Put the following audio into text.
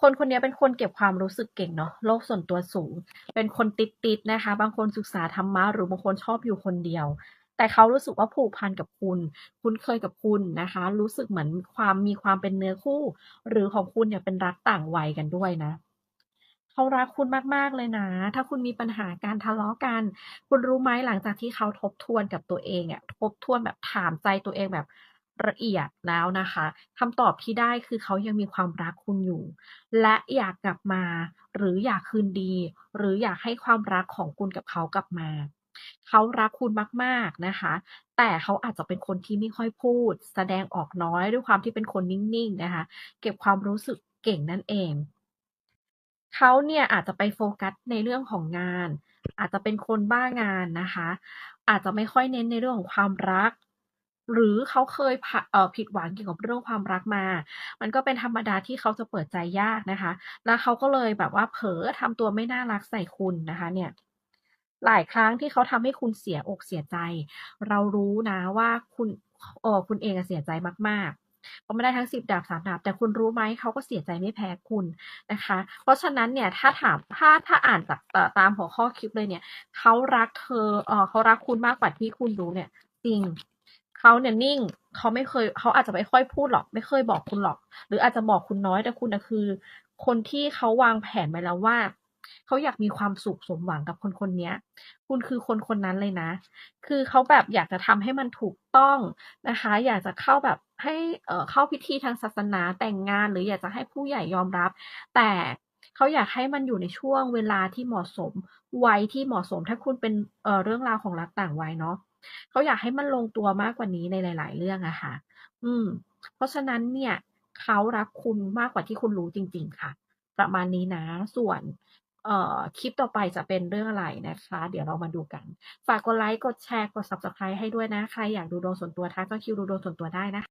คนคนนี้เป็นคนเก็บความรู้สึกเก่งเนาะโลกส่วนตัวสูง เป็นคนติดๆนะคะ บางคนศึกษาธรรมะหรือบางคนชอบอยู่คนเดียว แต่เขารู้สึกว่าผูกพันกับคุณ คุ้นเคยกับคุณนะคะ รู้สึกเหมือนความมีความเป็นเนื้อคู่ หรือของคุณเนี่ยเป็นรักต่างวัยกันด้วยนะเขารักคุณมาก ๆ เลยนะ ถ้าคุณมีปัญหาการทะเลาะกัน คุณรู้ไหมหลังจากที่เขาทบทวนกับตัวเองอะทบทวนแบบถามใจตัวเองแบบ ละเอียดแล้วนะคะคำตอบที่ได้คือเขายังมีความรักคุณอยู่ และอยากกลับมา หรืออยากคืนดี หรืออยากให้ความรักของคุณกับเขากลับมา เขารักคุณมากๆนะคะ แต่เขาอาจจะเป็นคนที่ไม่ค่อยพูด แสดงออกน้อยด้วยความที่เป็นคนนิ่งๆนะคะ เก็บความรู้สึกเก่งนั่นเองเขาเนี่ยอาจจะไปโฟกัสในเรื่องของงาน อาจจะเป็นคนบ้างานนะคะ อาจจะไม่ค่อยเน้นในเรื่องของความรัก หรือเขาเคยผ,เผิดหวังเกี่ยวกับเรื่องความรักมา มันก็เป็นธรรมดาที่เขาจะเปิดใจยากนะคะ แล้วเขาก็เลยแบบว่าเผลอทำตัวไม่น่ารักใส่คุณนะคะเนี่ยหลายครั้งที่เขาทำให้คุณเสียอกเสียใจ เรารู้นะว่าคุณเออคุณเองเสียใจมากๆเขาไม่ได้ทั้ง10ดาบ3ดาบ แต่คุณรู้ไหมเขาก็เสียใจไม่แพ้คุณนะคะ เพราะฉะนั้นเนี่ยถ้าถามถ้าถ้าอ่านจากตามหัวข้อคลิปเลยเนี่ยเขารักเธอเออเขารักคุณมากกว่าที่คุณรู้เนี่ย จริง เขาเนี่ยนิ่งเขาไม่เคยเขาอาจจะไม่ค่อยพูดหรอก ไม่เคยบอกคุณหรอก หรืออาจจะบอกคุณน้อยแต่คุณนะคือ คนที่เขาวางแผนไว้แล้วว่าเขาอยากมีความสุขสมหวังกับคนคนนี้คุณคือคนคนนั้นเลยนะ คือเขาแบบอยากจะทำให้มันถูกต้องนะคะ อยากจะเข้าแบบให้เข้าพิธีทางศาสนาแต่งงาน หรืออยากจะให้ผู้ใหญ่ยอมรับ แต่ เขาอยากให้มันอยู่ในช่วงเวลาที่เหมาะสม วัยที่เหมาะสม ถ้าคุณเป็นเเรื่องราวของรักต่างวัยเนาะเขาอยากให้มันลงตัวมากกว่านี้ในหลาย ๆ เรื่องอะค่ะ อืม เพราะฉะนั้นเนี่ยเขารักคุณมากกว่าที่คุณรู้จริง ๆ ค่ะ ประมาณนี้นะ ส่วนเอ่อคลิปต่อไปจะเป็นเรื่องอะไรนะคะ เดี๋ยวเรามาดูกัน ฝากกดไลก์กดแชร์ กด Subscribe ให้ด้วยนะ ใครอยากดูดวงส่วนตัวทักเจ้าคิวดูดวงส่วนตัวได้นะ